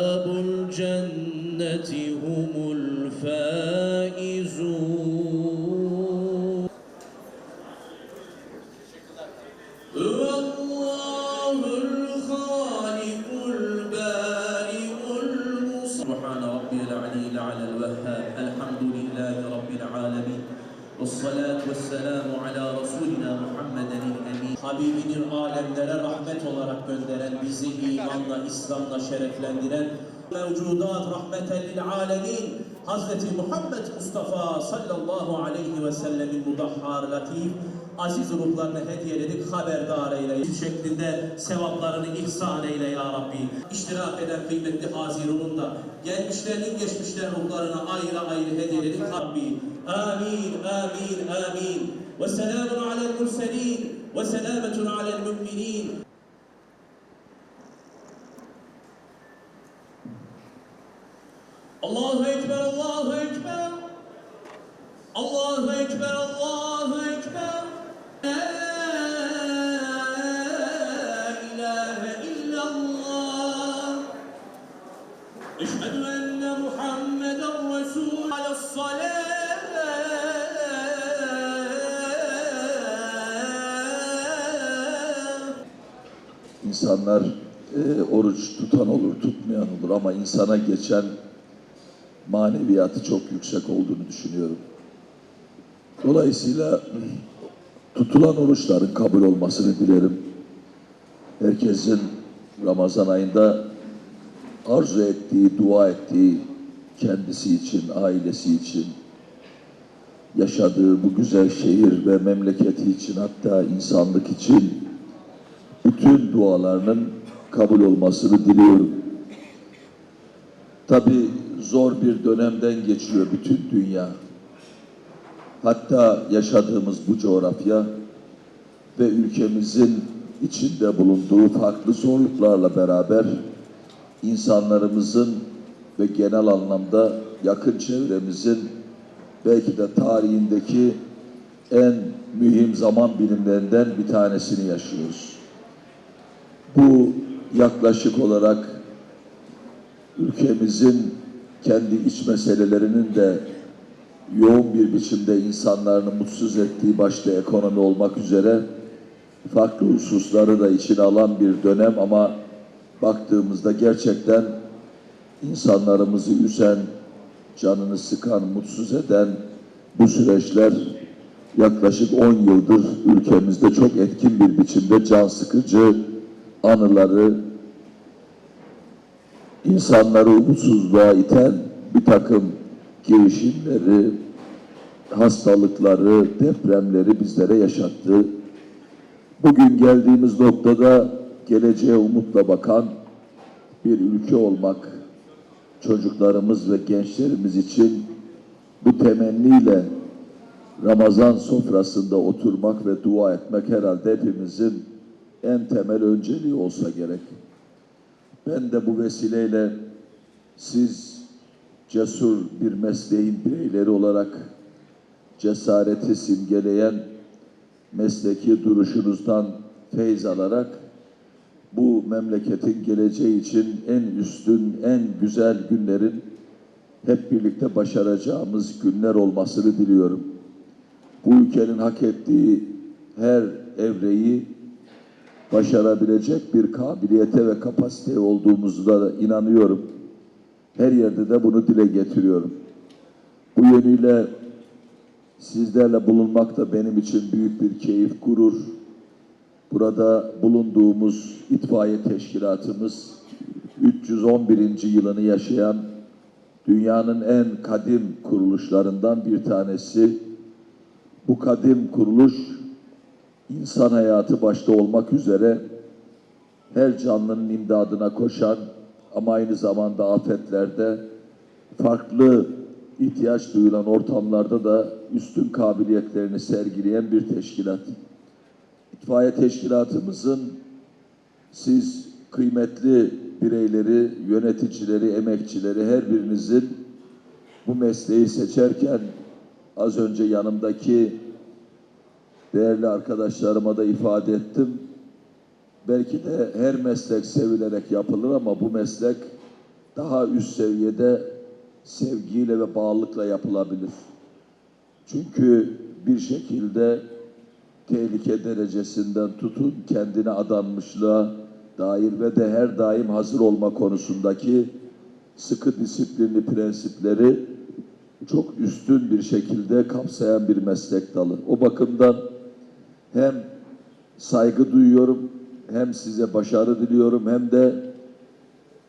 أصحاب الجنة هم والصلاة والسلام على رسولنا محمد الأمين Habibini alemlere rahmet olarak gönderen, bizi imanla, İslam'la şereflendiren, mevcudat rahmeten lil alemin, Hazreti Muhammed Mustafa sallallahu aleyhi ve sellemin mudahhar, latif, aziz ruhlarını hediyeledik, haberdar eyle. şeklinde sevaplarını ihsan eyle ya Rabbi. İştirak eden kıymetli hazirunun da gelmişlerin geçmişler ruhlarına ayrı ayrı hediyeledik Rabbi. آمين آمين آمين. وسلام على المرسلين وسلامة على المؤمنين. الله أكبر الله أكبر. الله أكبر الله أكبر. لا إله إلا الله. أشهد أن محمدا رسول على الصلاة İnsanlar e, oruç tutan olur, tutmayan olur ama insana geçen maneviyatı çok yüksek olduğunu düşünüyorum. Dolayısıyla tutulan oruçların kabul olmasını dilerim. Herkesin Ramazan ayında arzu ettiği, dua ettiği kendisi için, ailesi için, yaşadığı bu güzel şehir ve memleketi için hatta insanlık için bütün dualarının kabul olmasını diliyorum. Tabi zor bir dönemden geçiyor bütün dünya. Hatta yaşadığımız bu coğrafya ve ülkemizin içinde bulunduğu farklı zorluklarla beraber insanlarımızın ve genel anlamda yakın çevremizin belki de tarihindeki en mühim zaman bilimlerinden bir tanesini yaşıyoruz. Bu yaklaşık olarak ülkemizin kendi iç meselelerinin de yoğun bir biçimde insanlarını mutsuz ettiği başta ekonomi olmak üzere farklı hususları da içine alan bir dönem ama baktığımızda gerçekten insanlarımızı üzen, canını sıkan, mutsuz eden bu süreçler yaklaşık 10 yıldır ülkemizde çok etkin bir biçimde can sıkıcı anıları, insanları umutsuzluğa iten bir takım girişimleri, hastalıkları, depremleri bizlere yaşattı. Bugün geldiğimiz noktada geleceğe umutla bakan bir ülke olmak, çocuklarımız ve gençlerimiz için bu temenniyle Ramazan sofrasında oturmak ve dua etmek herhalde hepimizin en temel önceliği olsa gerek. Ben de bu vesileyle siz cesur bir mesleğin bireyleri olarak cesareti simgeleyen mesleki duruşunuzdan feyz alarak bu memleketin geleceği için en üstün, en güzel günlerin hep birlikte başaracağımız günler olmasını diliyorum. Bu ülkenin hak ettiği her evreyi başarabilecek bir kabiliyete ve kapasiteye olduğumuzu da inanıyorum. Her yerde de bunu dile getiriyorum. Bu yönüyle sizlerle bulunmak da benim için büyük bir keyif, gurur. Burada bulunduğumuz itfaiye teşkilatımız 311. yılını yaşayan dünyanın en kadim kuruluşlarından bir tanesi. Bu kadim kuruluş insan hayatı başta olmak üzere her canlının imdadına koşan ama aynı zamanda afetlerde farklı ihtiyaç duyulan ortamlarda da üstün kabiliyetlerini sergileyen bir teşkilat. İtfaiye teşkilatımızın siz kıymetli bireyleri, yöneticileri, emekçileri her birinizin bu mesleği seçerken az önce yanımdaki değerli arkadaşlarıma da ifade ettim. Belki de her meslek sevilerek yapılır ama bu meslek daha üst seviyede sevgiyle ve bağlılıkla yapılabilir. Çünkü bir şekilde tehlike derecesinden tutun kendine adanmışlığa dair ve de her daim hazır olma konusundaki sıkı disiplinli prensipleri çok üstün bir şekilde kapsayan bir meslek dalı. O bakımdan hem saygı duyuyorum, hem size başarı diliyorum, hem de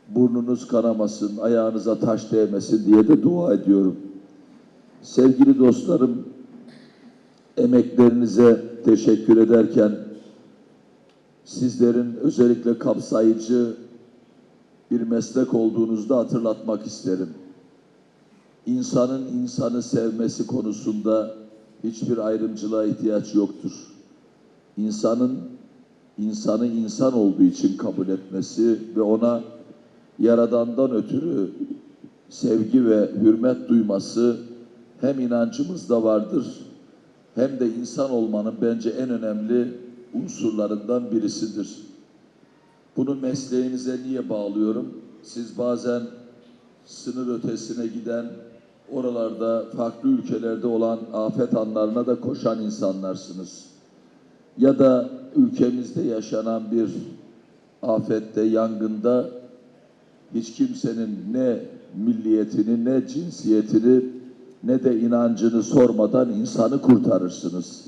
burnunuz kanamasın, ayağınıza taş değmesin diye de dua ediyorum. Sevgili dostlarım, emeklerinize teşekkür ederken sizlerin özellikle kapsayıcı bir meslek olduğunuzu da hatırlatmak isterim. İnsanın insanı sevmesi konusunda hiçbir ayrımcılığa ihtiyaç yoktur. İnsanın insanı insan olduğu için kabul etmesi ve ona Yaradan'dan ötürü sevgi ve hürmet duyması hem inancımızda vardır hem de insan olmanın bence en önemli unsurlarından birisidir. Bunu mesleğinize niye bağlıyorum? Siz bazen sınır ötesine giden, oralarda farklı ülkelerde olan afet anlarına da koşan insanlarsınız. Ya da ülkemizde yaşanan bir afette, yangında hiç kimsenin ne milliyetini, ne cinsiyetini, ne de inancını sormadan insanı kurtarırsınız.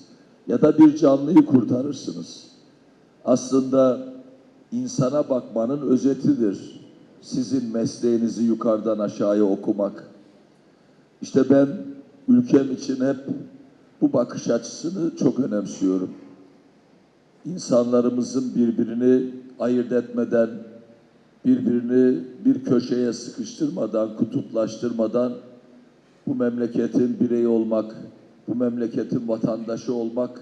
Ya da bir canlıyı kurtarırsınız. Aslında insana bakmanın özetidir. Sizin mesleğinizi yukarıdan aşağıya okumak. İşte ben ülkem için hep bu bakış açısını çok önemsiyorum. İnsanlarımızın birbirini ayırt etmeden, birbirini bir köşeye sıkıştırmadan, kutuplaştırmadan bu memleketin bireyi olmak, bu memleketin vatandaşı olmak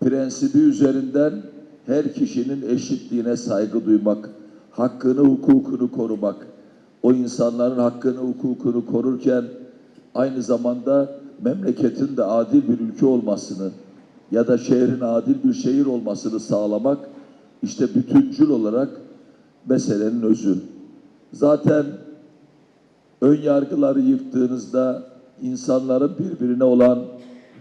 prensibi üzerinden her kişinin eşitliğine saygı duymak, hakkını, hukukunu korumak, o insanların hakkını, hukukunu korurken aynı zamanda memleketin de adil bir ülke olmasını ya da şehrin adil bir şehir olmasını sağlamak işte bütüncül olarak meselenin özü. Zaten ön yargıları yıktığınızda insanların birbirine olan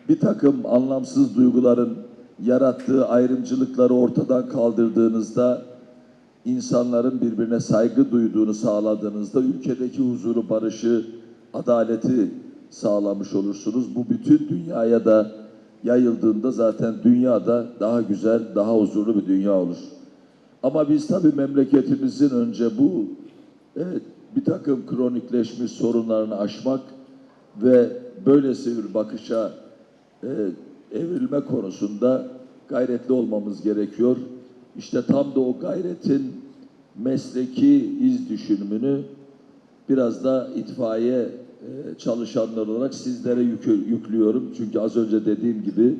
bir takım anlamsız duyguların yarattığı ayrımcılıkları ortadan kaldırdığınızda insanların birbirine saygı duyduğunu sağladığınızda ülkedeki huzuru, barışı, adaleti sağlamış olursunuz. Bu bütün dünyaya da yayıldığında zaten dünyada daha güzel, daha huzurlu bir dünya olur. Ama biz tabii memleketimizin önce bu evet, bir takım kronikleşmiş sorunlarını aşmak ve böylesi bir bakışa e, evrilme konusunda gayretli olmamız gerekiyor. İşte tam da o gayretin mesleki iz düşünümünü biraz da itfaiye çalışanlar olarak sizlere yükü- yüklüyorum. Çünkü az önce dediğim gibi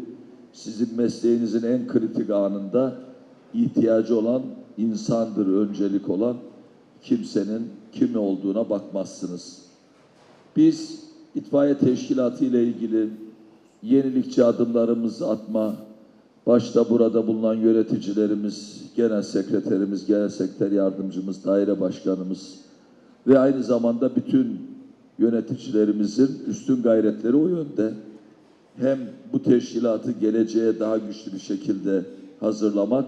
sizin mesleğinizin en kritik anında ihtiyacı olan insandır öncelik olan kimsenin kim olduğuna bakmazsınız. Biz itfaiye teşkilatı ile ilgili yenilikçi adımlarımızı atma, başta burada bulunan yöneticilerimiz, genel sekreterimiz, genel sekreter yardımcımız, daire başkanımız ve aynı zamanda bütün yöneticilerimizin üstün gayretleri o yönde. Hem bu teşkilatı geleceğe daha güçlü bir şekilde hazırlamak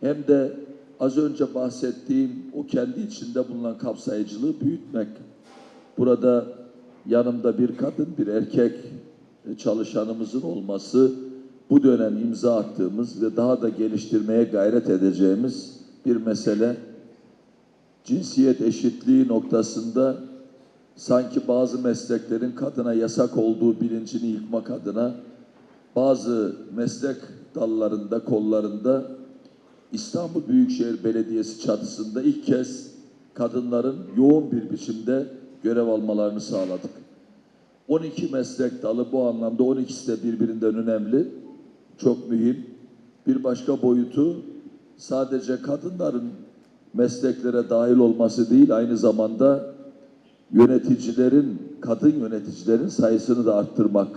hem de az önce bahsettiğim o kendi içinde bulunan kapsayıcılığı büyütmek. Burada yanımda bir kadın, bir erkek çalışanımızın olması bu dönem imza attığımız ve daha da geliştirmeye gayret edeceğimiz bir mesele. Cinsiyet eşitliği noktasında sanki bazı mesleklerin kadına yasak olduğu bilincini yıkmak adına bazı meslek dallarında, kollarında İstanbul Büyükşehir Belediyesi çatısında ilk kez kadınların yoğun bir biçimde görev almalarını sağladık. 12 meslek dalı bu anlamda 12'si de birbirinden önemli, çok mühim. Bir başka boyutu sadece kadınların mesleklere dahil olması değil, aynı zamanda yöneticilerin, kadın yöneticilerin sayısını da arttırmak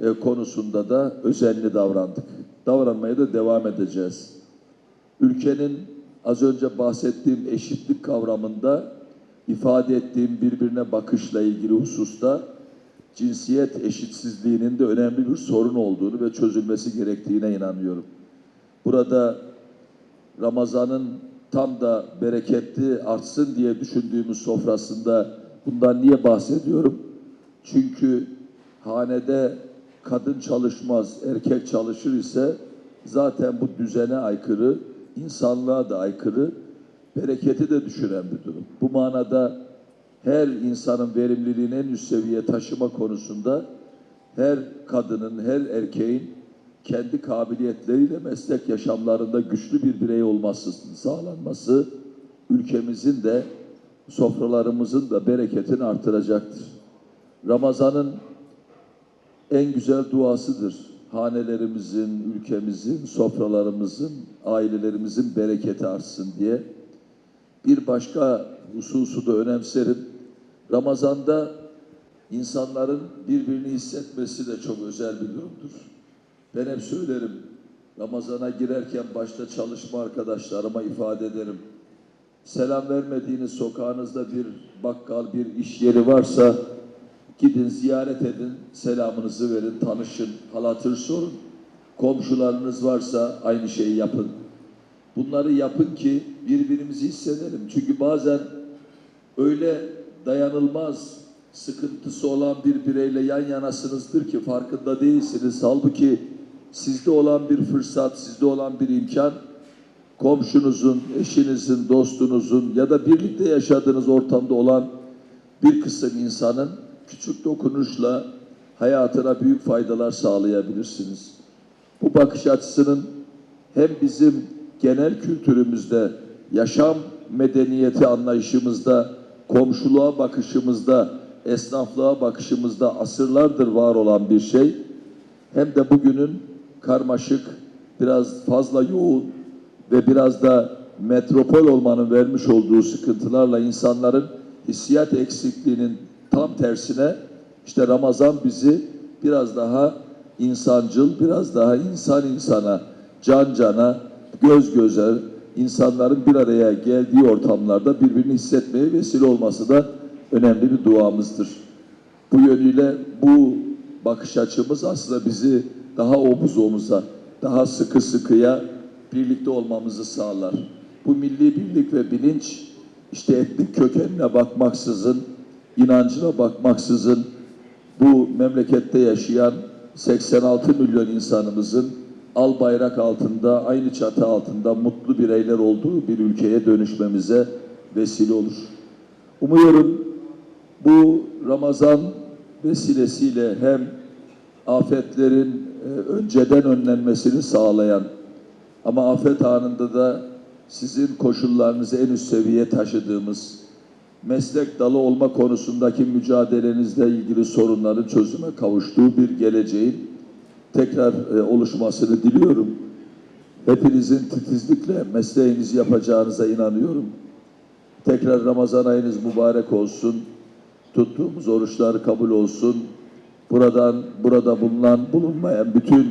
e, konusunda da özenli davrandık. Davranmaya da devam edeceğiz. Ülkenin az önce bahsettiğim eşitlik kavramında ifade ettiğim birbirine bakışla ilgili hususta cinsiyet eşitsizliğinin de önemli bir sorun olduğunu ve çözülmesi gerektiğine inanıyorum. Burada Ramazan'ın tam da bereketli artsın diye düşündüğümüz sofrasında bundan niye bahsediyorum? Çünkü hanede kadın çalışmaz, erkek çalışır ise zaten bu düzene aykırı, insanlığa da aykırı, bereketi de düşüren bir durum. Bu manada her insanın verimliliğini en üst seviyeye taşıma konusunda her kadının, her erkeğin kendi kabiliyetleriyle meslek yaşamlarında güçlü bir birey olmasının sağlanması ülkemizin de sofralarımızın da bereketini artıracaktır. Ramazan'ın en güzel duasıdır. Hanelerimizin, ülkemizin, sofralarımızın, ailelerimizin bereketi artsın diye. Bir başka hususu da önemserim. Ramazan'da insanların birbirini hissetmesi de çok özel bir durumdur. Ben hep söylerim, Ramazan'a girerken başta çalışma arkadaşlarıma ifade ederim. Selam vermediğiniz sokağınızda bir bakkal, bir iş yeri varsa gidin ziyaret edin, selamınızı verin, tanışın, hal hatır sorun. Komşularınız varsa aynı şeyi yapın. Bunları yapın ki birbirimizi hissedelim. Çünkü bazen öyle dayanılmaz sıkıntısı olan bir bireyle yan yanasınızdır ki farkında değilsiniz. Halbuki sizde olan bir fırsat, sizde olan bir imkan komşunuzun, eşinizin, dostunuzun ya da birlikte yaşadığınız ortamda olan bir kısım insanın küçük dokunuşla hayatına büyük faydalar sağlayabilirsiniz. Bu bakış açısının hem bizim genel kültürümüzde, yaşam medeniyeti anlayışımızda, komşuluğa bakışımızda, esnaflığa bakışımızda asırlardır var olan bir şey. Hem de bugünün karmaşık, biraz fazla yoğun ve biraz da metropol olmanın vermiş olduğu sıkıntılarla insanların hissiyat eksikliğinin tam tersine işte Ramazan bizi biraz daha insancıl, biraz daha insan insana, can cana, göz göze, insanların bir araya geldiği ortamlarda birbirini hissetmeye vesile olması da önemli bir duamızdır. Bu yönüyle bu bakış açımız aslında bizi daha omuz omuza, daha sıkı sıkıya birlikte olmamızı sağlar. Bu milli birlik ve bilinç işte etnik kökenine bakmaksızın, inancına bakmaksızın bu memlekette yaşayan 86 milyon insanımızın al bayrak altında, aynı çatı altında mutlu bireyler olduğu bir ülkeye dönüşmemize vesile olur. Umuyorum bu Ramazan vesilesiyle hem afetlerin e, önceden önlenmesini sağlayan ama afet anında da sizin koşullarınızı en üst seviyeye taşıdığımız meslek dalı olma konusundaki mücadelenizle ilgili sorunların çözüme kavuştuğu bir geleceğin tekrar e, oluşmasını diliyorum. Hepinizin titizlikle mesleğinizi yapacağınıza inanıyorum. Tekrar Ramazan ayınız mübarek olsun. Tuttuğumuz oruçlar kabul olsun. Buradan burada bulunan bulunmayan bütün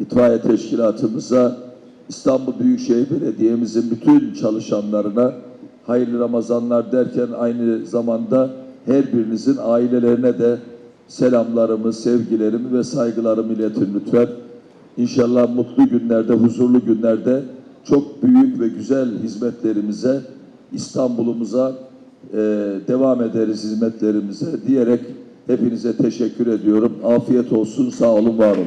itfaiye teşkilatımıza İstanbul Büyükşehir Belediye'mizin bütün çalışanlarına hayırlı Ramazanlar derken aynı zamanda her birinizin ailelerine de selamlarımı, sevgilerimi ve saygılarımı iletin lütfen. İnşallah mutlu günlerde, huzurlu günlerde çok büyük ve güzel hizmetlerimize, İstanbul'umuza e, devam ederiz hizmetlerimize diyerek hepinize teşekkür ediyorum. Afiyet olsun, sağ olun, var olun.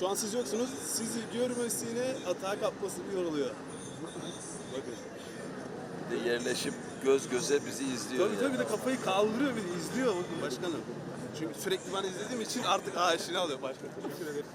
Şu an siz yoksunuz. Sizi görmesiyle atağa kapması bir yoruluyor. Bakın. de yerleşip göz göze bizi izliyor. Tabii tabii de kafayı kaldırıyor bir de izliyor bakın başkanım. Çünkü sürekli ben izlediğim için artık aşina alıyor başkanım. Teşekkür ederim.